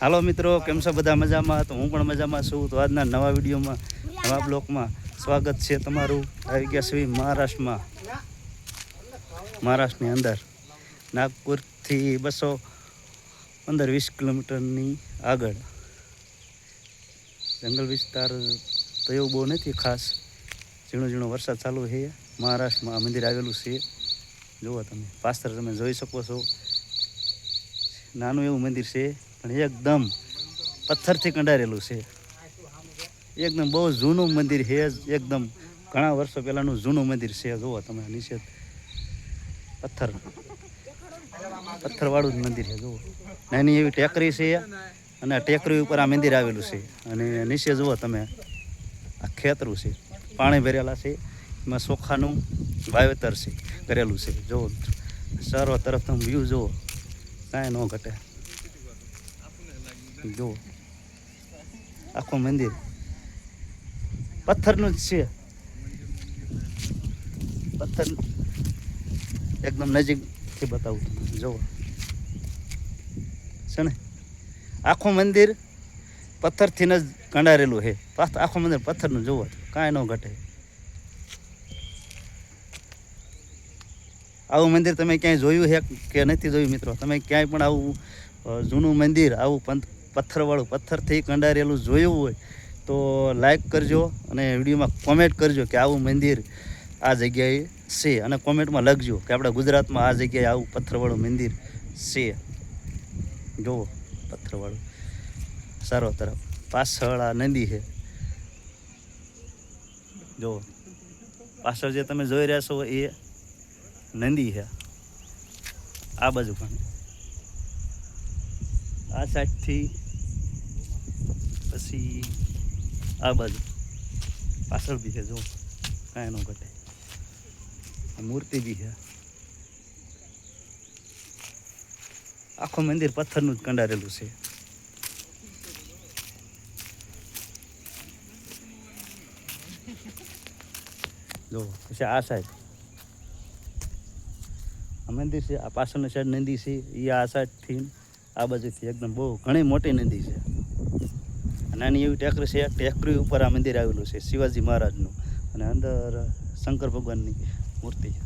હાલો મિત્રો, કેમ છો બધા મજામાં? તો હું પણ મજામાં છું. તો આજના નવા વિડીયોમાં, નવા બ્લોકમાં સ્વાગત છે તમારું. આવી ગયા છીએ મહારાષ્ટ્રમાં. મહારાષ્ટ્રની અંદર. નાગપુરથી બસો પંદર વીસ કિલોમીટરની આગળ. જંગલ વિસ્તાર તો એવું બહુ નથી ખાસ. ઝીણો ઝીણો વરસાદ ચાલુ છે. મહારાષ્ટ્રમાં આ મંદિર આવેલું છે. જુઓ તમે, પાસ્તર તમે જોઈ શકો છો. નાનું એવું મંદિર છે. પણ એકદમ પથ્થરથી કંડારેલું છે. એકદમ બહુ જૂનું મંદિર છે. એકદમ ઘણા વર્ષો પહેલાંનું જૂનું મંદિર છે. જુઓ તમે, નીચે પથ્થર. પથ્થરવાળું જ મંદિર છે, જુઓ. નાની એવી ટેકરી છે અને આ ટેકરી ઉપર આ મંદિર આવેલું છે. અને નીચે જુઓ તમે, આ ખેતરું છે. પાણી ભરેલા છે. એમાં ચોખાનું વાવેતર છે, કરેલું છે. જુઓ સર્વ તમે વ્યૂ જુઓ. કાંઈ ન ઘટે. જુઓ આખું મંદિર. પથ્થરનું જ છે. પથ્થર એકદમ નજીકથી બતાવું તમને. જુઓ છે ને? આખું મંદિર પથ્થરથી જ કંડારેલું છે. આખું મંદિર પથ્થરનું જુઓ કાંઈ ન ઘટે. આવું મંદિર તમે ક્યાંય જોયું છે કે નથી જોયું મિત્રો? તમે ક્યાંય પણ આવું જૂનું મંદિર, આવું પંથ- પથ્થરવાળું પથ્થરથી કંડારેલું જોયું હોય તો લાઈક કરજો અને વિડીયોમાં કોમેન્ટ કરજો કે આવું મંદિર આ જગ્યાએ છે. અને કોમેન્ટમાં લખજો કે આપણા ગુજરાતમાં આ જગ્યાએ આવું પથ્થરવાળું મંદિર છે. જુઓ, પથ્થરવાળું. સારો તરફ. પાછળ આ નદી છે. જુઓ. પાછળ જે તમે જોઈ રહ્યા છો એ નંદી છે. આ બાજુ પણ. આ સાઈડથી પછી આ બાજુ. પાછળ બી છે જો કાંઈ ન ઘટે. મૂર્તિ બી છે. આખું મંદિર પથ્થરનું જ કંડારેલું છે. જો પછી આ સાઈડ આ મંદિર છે, આ પાછળની સાઈડ નદી છે એ આ સાઈડથી આ બાજુથી એકદમ બહુ ઘણી મોટી નદી છે. આ નાની એવી ટેકરી છે, ટેકરી ઉપર આ મંદિર આવેલું છે, શિવાજી મહારાજનું. અને અંદર શંકર ભગવાનની મૂર્તિ છે.